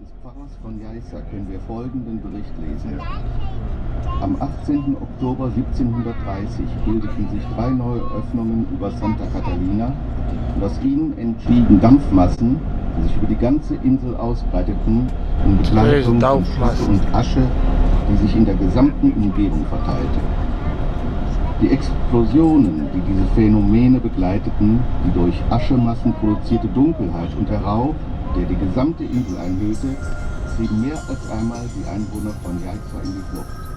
Des Pfarrers von Jaiza können wir folgenden Bericht lesen. Am 18. Oktober 1730 bildeten sich drei neue Öffnungen über Santa Catalina und aus ihnen entstiegen Dampfmassen, die sich über die ganze Insel ausbreiteten, in Begleitung von. Schmuck und Asche, die sich in der gesamten Umgebung verteilte. Die Explosionen, die diese Phänomene begleiteten, die durch Aschemassen produzierte Dunkelheit und der Rauch, der die gesamte Insel einhüllte, trieben mehr als einmal die Einwohner von Jaiza in die Flucht.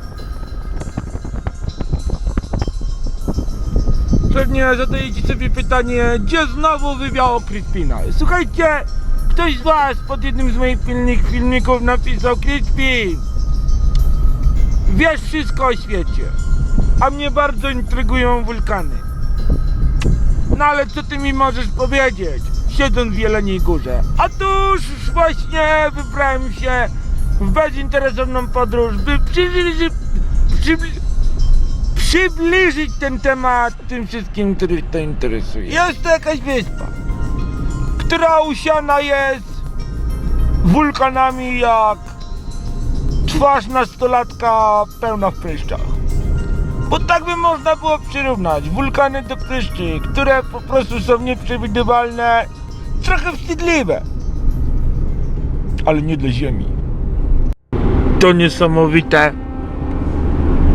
Pewnie zadajecie sobie pytanie, gdzie znowu wywiało Crispina. Słuchajcie, ktoś z was pod jednym z moich filmik, filmików napisał Crispin, wiesz wszystko o świecie, a mnie bardzo intrygują wulkany. No ale co ty mi możesz powiedzieć, siedząc w Jeleniej Górze? A tuż właśnie wybrałem się w bezinteresowną podróż, by przybliżyć, przybli, przybliżyć ten temat tym wszystkim, których to interesuje. Jest to jakaś wyspa, która usiana jest wulkanami jak twarz nastolatka pełna w pryszczach. Bo tak by można było przyrównać wulkany do pryszczy, które po prostu są nieprzewidywalne, trochę wstydliwe. Ale nie dla Ziemi. To niesamowite,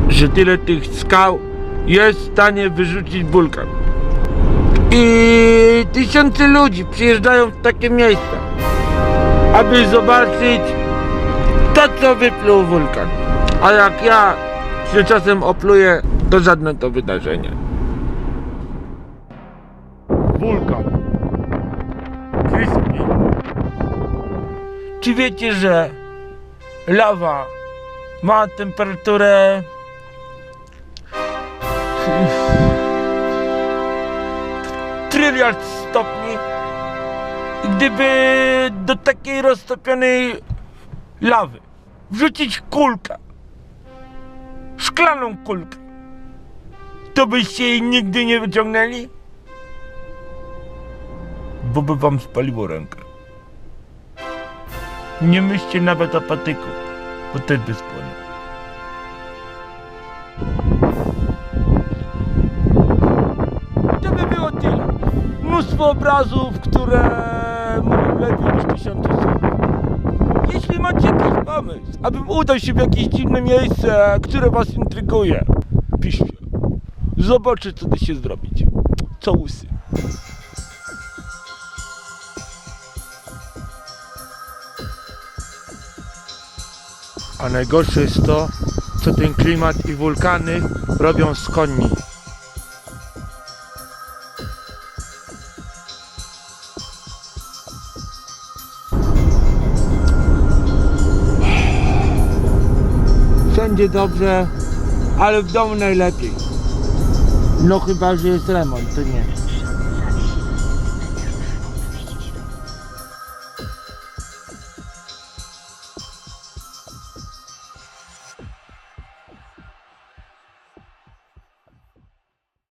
że tyle tych skał jest w stanie wyrzucić wulkan. I tysiące ludzi przyjeżdżają w takie miejsca, aby zobaczyć to, co wypluł wulkan. A jak ja się czasem opluję, to żadne to wydarzenie. Wulkan. Czy wiecie, że lawa ma temperaturę tryliard stopni i gdyby do takiej roztopionej lawy wrzucić kulkę szklaną kulkę to byście jej nigdy nie wyciągnęli? Bo by wam spaliło rękę. Nie myślcie nawet o patyku, bo też by spłonął. To by było tyle. Mnóstwo obrazów, które mówią lepiej niż tysiące słów. Jeśli macie jakiś pomysł, abym udał się w jakieś dziwne miejsce, które was intryguje, piszcie. Zobaczę, co da się zrobić. Co łysy. A najgorsze jest to, co ten klimat i wulkany robią z koni. Wszędzie dobrze, ale w domu najlepiej. No chyba, że jest remont, to nie.